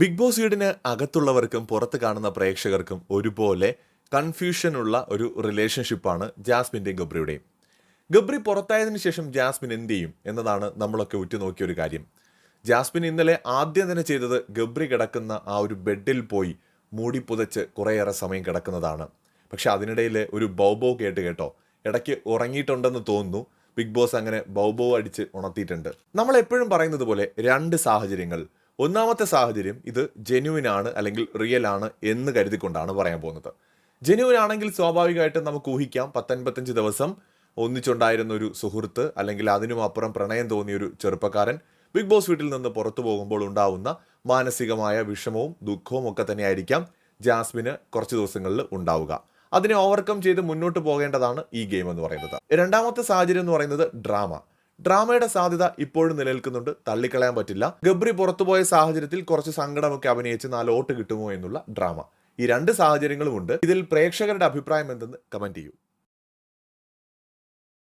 Big boss വീടിന് അകത്തുള്ളവർക്കും പുറത്ത് കാണുന്ന പ്രേക്ഷകർക്കും ഒരുപോലെ കൺഫ്യൂഷനുള്ള ഒരു റിലേഷൻഷിപ്പാണ് ജാസ്മിന്റെയും ഗബ്രിയുടെയും. ഗബ്രി പുറത്തായതിനു ശേഷം ജാസ്മിൻ എന്ത് ചെയ്യും എന്നതാണ് നമ്മളൊക്കെ ഉറ്റുനോക്കിയ ഒരു കാര്യം. ജാസ്മിൻ ഇന്നലെ ആദ്യം തന്നെ ചെയ്തത് ഗബ്രി കിടക്കുന്ന ആ ഒരു ബെഡിൽ പോയി മൂടി പുതച്ച് കുറേയേറെ സമയം കിടക്കുന്നതാണ്. പക്ഷെ അതിനിടയിൽ ഒരു ബൗബോ കേട്ട് കേട്ടോ ഇടയ്ക്ക് ഉറങ്ങിയിട്ടുണ്ടെന്ന് തോന്നുന്നു. ബിഗ് ബോസ് അങ്ങനെ ബൗബോ അടിച്ച് ഉണർത്തിയിട്ടുണ്ട്. നമ്മൾ എപ്പോഴും പറയുന്നത് പോലെ രണ്ട് സാഹചര്യങ്ങൾ ഒന്നാമത്തെ സാഹചര്യം ഇത് ജെന്യുവിൻ ആണ് അല്ലെങ്കിൽ റിയൽ ആണ് എന്ന് കരുതിക്കൊണ്ടാണ് പറയാൻ പോകുന്നത്. ജെന്യുവിൻ ആണെങ്കിൽ സ്വാഭാവികമായിട്ടും നമുക്ക് ഊഹിക്കാം പത്തൊൻപത്തഞ്ച് ദിവസം ഒന്നിച്ചുണ്ടായിരുന്ന ഒരു സുഹൃത്ത് അല്ലെങ്കിൽ അതിനും അപ്പുറം പ്രണയം തോന്നിയ ഒരു ചെറുപ്പക്കാരൻ ബിഗ് ബോസ് വീട്ടിൽ നിന്ന് പുറത്തു പോകുമ്പോൾ ഉണ്ടാവുന്ന മാനസികമായ വിഷമവും ദുഃഖവും ഒക്കെ തന്നെയായിരിക്കാം ജാസ്മിന് കുറച്ച് ദിവസങ്ങളിൽ ഉണ്ടാവുക. അതിനെ ഓവർകം ചെയ്ത് മുന്നോട്ട് പോകേണ്ടതാണ് ഈ ഗെയിം എന്ന് പറയുന്നത്. രണ്ടാമത്തെ സാഹചര്യം എന്ന് പറയുന്നത് ഡ്രാമ ഡ്രാമയുടെ സാധ്യത ഇപ്പോഴും നിലനിൽക്കുന്നുണ്ട്. തള്ളിക്കളയാൻ പറ്റില്ല. ഗബ്രി പുറത്തുപോയ സാഹചര്യത്തിൽ കുറച്ച് സങ്കടമൊക്കെ അഭിനയിച്ച് നാല് ഓട്ട് കിട്ടുമോ എന്നുള്ള ഡ്രാമ. ഈ രണ്ട് സാഹചര്യങ്ങളുമുണ്ട് ഇതിൽ പ്രേക്ഷകരുടെ അഭിപ്രായം എന്തെന്ന് കമന്റ് ചെയ്യൂ.